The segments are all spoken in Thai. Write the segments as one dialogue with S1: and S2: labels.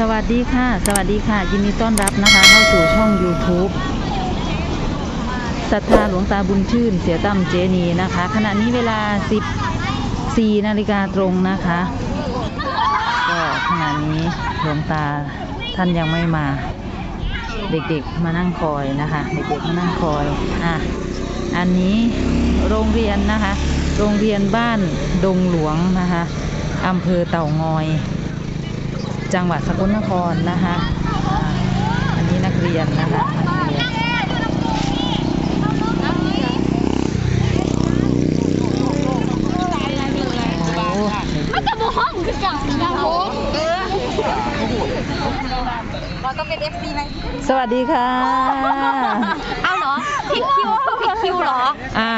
S1: สวัสดีค่ะ สวัสดีค่ะ ยินดีต้อนรับนะคะ เข้าสู่ช่อง YouTube ศรัทธาหลวงตาบุญชื่น เสียตั้มเจนีนะคะ ขณะนี้เวลา 14 นาฬิกาตรงนะคะ ก็ขณะนี้หลวงตาท่านยังไม่มา เด็กๆมานั่งคอยนะคะ เด็กๆมานั่งคอยอะอันนี้โรงเรียนนะคะ โรงเรียนบ้านดงหลวงนะคะอำเภอเต่างอย จังหวัดสกลนครนะคะอ่าอันนี้นักเรียนนะคะนักเรียนโอ้
S2: มันจะบุห้องคือกันนะโหเออเราต้องเป็น FC ไหม
S1: สวัสดีค่ะ
S2: เอาเหรอผิดคิวผิดคิวเหรอ
S1: อ่า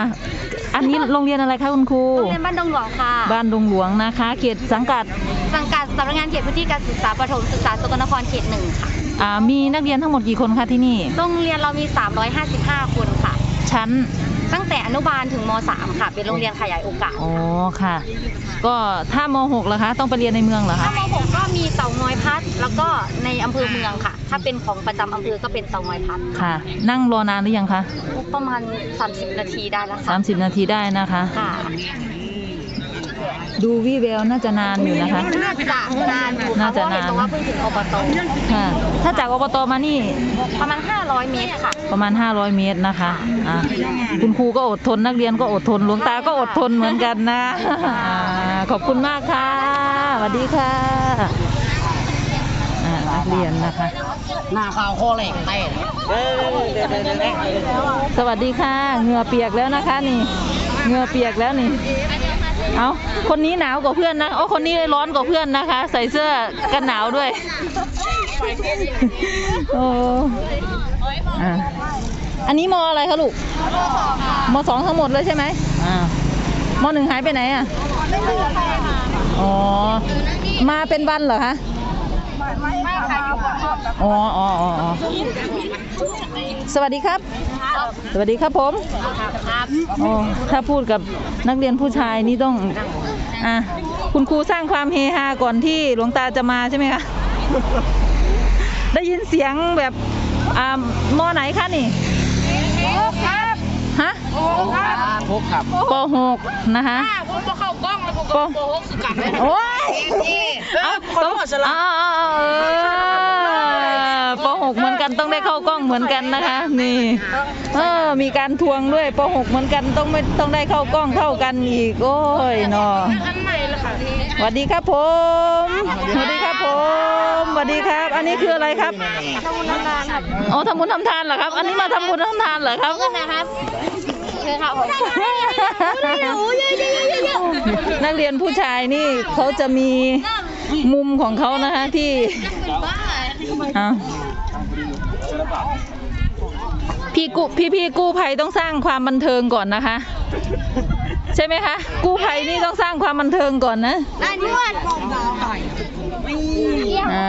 S1: อันนี้โรงเรียนอะไรคะคุณครู
S2: โรงเรียนบ้านดงหลวงค่ะ
S1: บ้านดงหลวงนะคะ เขตสังกัด
S2: สังกัดสำนักงานเขตพื้นที่การศึกษาประถมศึกษาสกลนครเขตหนึ่งค่ะ
S1: อ่ามีนักเรียนทั้งหมดกี่คนคะที่นี่
S2: โรงเรียนเรามี 355 คนค่ะ
S1: ชั้น
S2: ตั้งแต่อนุบาลถึงม .3 ค่ะ เป็นโรงเรียนขยายโอกาส
S1: อ๋อ ค่ะ ก็ถ้ามหกเหรอคะ ต้องไปเรียนในเมืองเหรอ
S2: ถ้า
S1: คะ
S2: ม .6 ก็มีเต่างอยพัด แล้วก็ในอำเภอเมืองค่ะ ถ้าเป็นของประจำอำเภอก็เป็นเต่างอยพัด
S1: ค่ะ นั่งรอนานหรือยังคะ
S2: ประมาณ 30 นาทีได้แล้วค่ะ
S1: 30 นาทีได้นะคะ
S2: ค่ะ
S1: ดูวิแววน่าจะนานอยู่นะคะ
S2: น่าจะนานอยู่
S1: น่า
S2: ค่ะเพ
S1: จะ
S2: ราะว่าเห็น
S1: นาน
S2: บอกว่าเพิ่งถึงอบต
S1: ค่ะ ถ้าจากอบตมานี่
S2: ประมาณ 500 เมตรค่ะ
S1: ประมาณ 500 เมตรนะคะอะคุณครูก็อดทนนักเรียนก็อดทนหลวงตาก็อดทนเหมือนกันนะอ่าขอบคุณมากค่ะสวัสดีค่ะอ่านักเรียนนะคะ
S3: หน้าข่าวโคเหล็กเต้น
S1: สวัสดีค่ะ เหงื่อเปียกแล้วนะคะนี่ เหงื่อเปียกแล้วนี่ เอาคนนี้หนาวกว่าเพื่อนนะโอ้คนนี้ร้อนกว่าเพื่อนนะคะ ใส่เสื้อกันหนาวด้วยโอ้อะอันนี้มออะไรคะลูกมสองทั้งหมดเลยใช่ไหมอ่ามหนึ่งหายไปไหนอะอ๋อมาเป็นวันเหรอคะ อ๋ออ๋ออ๋ออ๋อสวัสดีครับ สวัสดีครับผมอ๋อถ้าพูดกับนักเรียนผู้ชายนี่ต้องอะคุณครูสร้างความเฮฮาก่อนที่หลวงตาจะมาใช่ไหมคะได้ยินเสียงแบบอ่ามอไหนคะนี่ ฮะ
S3: พกขับ
S1: ปหกนะคะ
S3: ผมมาเข้ากล้องแล้วผม
S1: ป
S3: ก็โกหกสุกันเลย
S1: โอ้ย
S3: เอาคนหมดสละ
S1: อ้าวอ้าวอ้าวเออปหกเหมือนกันต้องได้เข้ากล้องเหมือนกันนะคะ นี่เออมีการทวงด้วยปหกเหมือนกันต้องไม่ต้องได้เข้ากล้องเท่ากันอีกโอ้ยเนาะ
S3: อันใหม่ละค่ะพี่
S1: สวัสดีครับผมสวัสดีครับผมสวัสดีครับ อันนี้คืออะไรครับ
S2: ทำบุญทำทานครับ
S1: อ๋อทำบุญทำทานเหรอครับ อันนี้มาทำบุญทำทานเหรอครับ
S2: นะครับคือค่ะผม
S1: นักเรียนผู้ชายนี่เขาจะมีมุมของเขานะคะที่เอาพี่กู้พี่พี่กู้ภัยต้องสร้างความบันเทิงก่อนนะคะ ใช่ไหมคะ กู้ภัยนี่ต้องสร้างความบันเทิงก่อนนะ
S2: อันนี้ว่า
S1: อ่า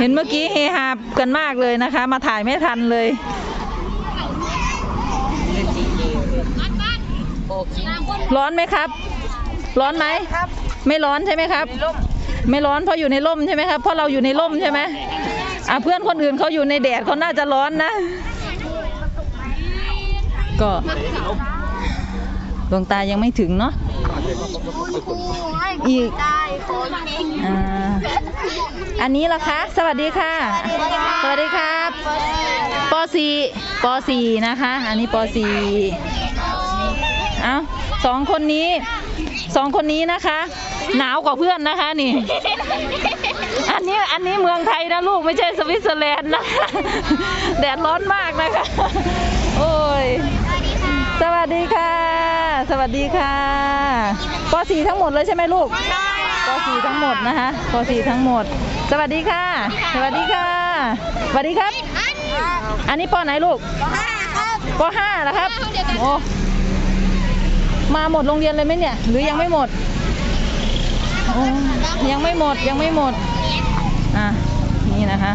S1: เห็นเมื่อกี้เฮฮากันมากเลยนะคะ มาถ่ายไม่ทันเลย ร้อนไหมครับ ร้อนไหมไม่ร้อนใช่ไหมครับ ไม่ร้อนเพราะอยู่ในร่มใช่ไหมครับเพราะเราอยู่ในร่มใช่ไหมอะเพื่อนคนอื่นเขาอยู่ในแดดเขาน่าจะร้อนนะ ก็ด วงตายังไม่ถึงเนาะอีก
S2: ได้คน
S1: อ่าอันนี้ล่ะคะ สวัสดีค่ะ สวัสดีครับป .4 ป .4 นะคะ อันนี้ป .4 เอาสองคนนี้สองคนนี้นะคะ หนาวกว่าเพื่อนนะคะนี่ อันนี้อันนี้เมืองไทยนะลูกไม่ใช่สวิตเซอร์แลนด์นะคะแดดร้อนมากนะคะ โอ้ย สวัสดีค่ะ สวัสดีค่ะป .4 ทั้งหมดเลยใช่ไหมลูกป .4 ทั้งหมดนะคะป .4 ทั้งหมด สวัสดีค่ะ สวัสดีค่ะ สวัสดีครับ อันนี้ปไหนลูกป .5 เหรอครับโอ้มาหมดโรงเรียนเลยไหมเนี่ย หรือยังไม่หมดโอ้ยังไม่หมดยังไม่หมด อะ นี่นะคะ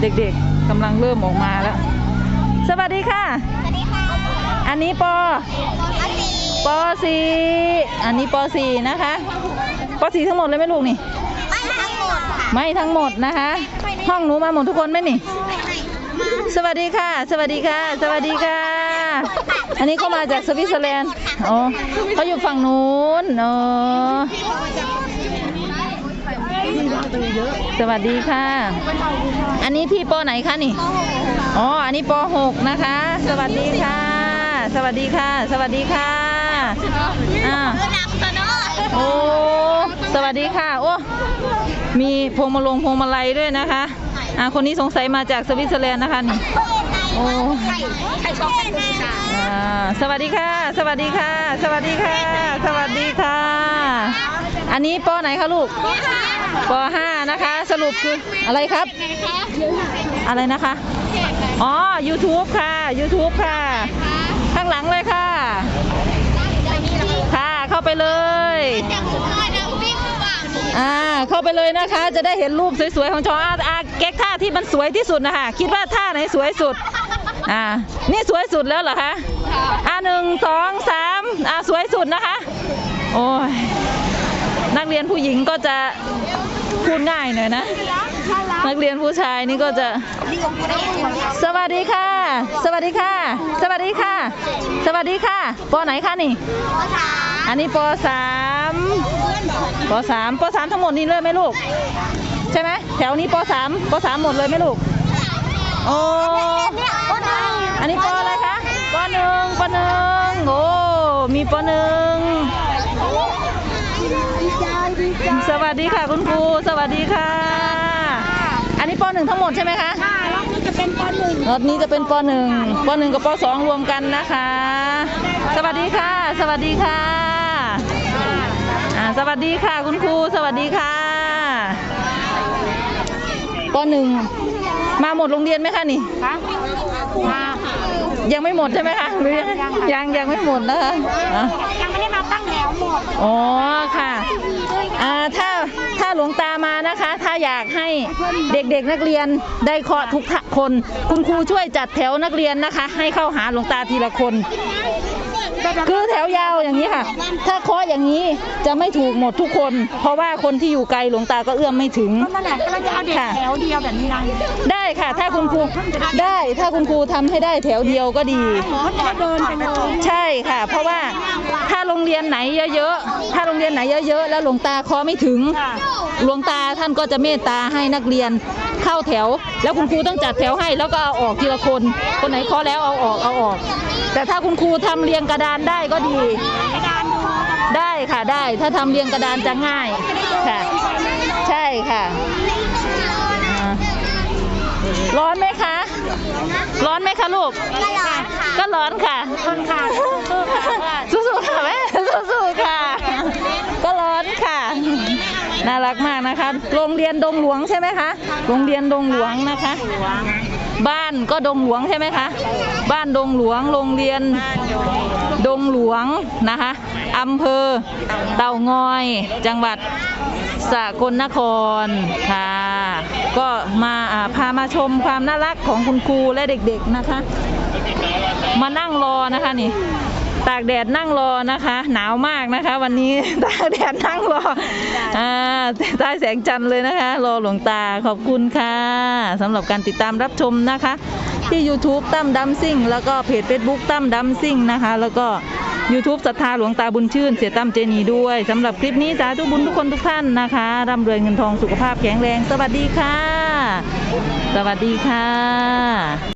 S1: เด็กๆกำลังเริ่มออกมาแล้ว สวัสดีค่ะอันนี้ป ป .4 อันนี้ป .4 นะคะป .4 ทั้งหมดเลยไหมลูกนี่
S2: ไม่ทั้งหมดค่ะ
S1: ไม่ทั้งหมดนะคะ ห้องหนูมาหมดทุกคนไหมนี่ สวัสดีค่ะ สวัสดีค่ะ สวัสดีค่ะ อันนี้เขามาจากสวิตเซอร์แลนด์อ๋อเขาอยู่ฝั่งนู้นอ๋อสวัสดีค่ะ อันนี้พี่ปอไหนคะนี่ อ๋อ อันนี้ป .6 นะคะ สวัสดีค่ะ สวัสดีค่ะ สวัสดีค่ะอ่าโอ้สวัสดีค่ะ โอ้มีพวงมาลงพวงมาลัยด้วยนะคะอ่าคนนี้สงสัยมาจากสวิตเซอร์แลนด์นะคะนี่โอ้อ่าสวัสดีค่ะ สวัสดีค่ะ สวัสดีค่ะ สวัสดีค่ะ อันนี้ปอไหนคะลูกปห้านะคะ สรุปคืออะไรครับ อะไรนะคะ อ๋อ YouTube ค่ะ YouTube ค่ะข้างหลังเลยค่ะ ค่ะเข้าไปเลยอ่าเข้าไปเลยนะคะ จะได้เห็นรูปสวยๆของชออาอาเก๊กท่าที่มันสวยที่สุดนะคะคิดว่าท่าไหนสวยสุดอ่านี่สวยสุดแล้วเหรอคะอ่าหนึ่งสองสามอ่าสวยสุดนะคะ โอ้ยนักเรียนผู้หญิงก็จะ พูดง่ายหน่อยนะ นักเรียนผู้ชายนี่ก็จะ สวัสดีค่ะ สวัสดีค่ะ สวัสดีค่ะ สวัสดีค่ะปอไหนคะนี่อันนี้ปสามปสามปสามทั้งหมดนี่เลยไหมลูก ใช่ไหมแถวนี้ปสามปสามหมดเลยไหมลูกโอ้อันนี้ปออะไรคะปหนึ่งปหนึ่งโอ้มีปหนึ่ง ส วัสดีค่ะคุณครูสวัสดีค่ะ อันนี้ปหนึ่งทั้งหมดใช่ไหมคะ
S3: ค่ะรอบนี้จะเป็นปหนึ่ง
S1: รอบนี้จะเป็นปหนึ่งปหนึ่งกับปสองรวมกันนะคะ สวัสดีค่ะ สวัสดีค่ะอ่าสวัสดีค่ะคุณครูสวัสดีค่ะปหนึ่งมาหมดโรงเรียนไหมคะนี่
S2: คะมา
S1: ยังไม่หมดใช่ไหมคะหรือยังยังยังไม่หมดนะคะอะ
S2: ยังไม่ได้มาตั้งแถวหมด
S1: อ๋อค่ะอ่าถ้าถ้า หลวงตามานะคะ ถ้าอยากให้เด็กๆนักเรียนได้เคาะทุกคน คุณครูช่วยจัดแถวนักเรียนนะคะ ให้เข้าหาหลวงตาทีละคน คือแถวยาวอย่างนี้ค่ะ ถ้าเคาะอย่างนี้จะไม่ถูกหมดทุกคน เพราะว่าคนที่อยู่ไกลหลวงตาก็เอื้อมไม่ถึง
S2: นั่นแหละก็จะเอาเด็ก
S1: ค่ะ
S2: แถวเดียวแบบนี้นะ
S1: ได้ค่ะ ถ้าคุณครูได้ถ้าคุณครูทำให้ได้แถวเดียวก็ดี
S2: เขาจะเดินไปเลย
S1: ใช่ค่ะ เพราะว่าถ้าโรง เรียนไหนเยอะๆ ถ้าโรงเรียนไหนเยอะๆ แล้วหลวงตาเคาะไม่ถึง หลวงตาท่านก็จะเมตตาให้นักเรียนเข้าแถว แล้วคุณครูต้องจัดแถวให้ แล้วก็เอาออกทีละคน คนไหนเคาะแล้วเอาออกเอาออก แต่ถ้าคุณครูทำเรียงกระดานได้ก็ดี ได้ค่ะได้ ถ้าทำเรียงกระดานจะง่ายค่ะ ใช่ค่ะอ่าร้อนไหมคะ ร้อนไหมคะลูก ก็ร้อนค่ะทนค่ะ สู้ๆค่ะแม่ สู้ๆค่ะ ก็ร้อนค่ะ น่ารักมากนะคะ โรงเรียนดงหลวงใช่ไหมคะ โรงเรียนดงหลวงนะคะ บ้านก็ดงหลวงใช่ไหมคะ บ้านดงหลวง โรงเรียนดงหลวงนะคะอำเภอเต่างอย จังหวัดสกลนครค่ะ ก็มาพามาชมความน่ารักของคุณครูและเด็กๆนะคะ มานั่งรอนะคะนี่ตากแดดนั่งรอนะคะ หนาวมากนะคะ วันนี้ตากแดดนั่งรออ่าใต้แสงจันทร์เลยนะคะ รอหลวงตาขอบคุณค่ะสำหรับการติดตามรับชมนะคะ ที่ YouTube ตั้มดัมซิ่งแล้วก็เพจ Facebook ตั้มดัมซิ่งนะคะ แล้วก็ YouTube ศรัทธาหลวงตาบุญชื่น เสียตั้มเจนีด้วยสำหรับคลิปนี้สาธุบุญทุกคนทุกท่านนะคะร่ำรวยเงินทองสุขภาพแข็งแรง สวัสดีค่ะ สวัสดีค่ะ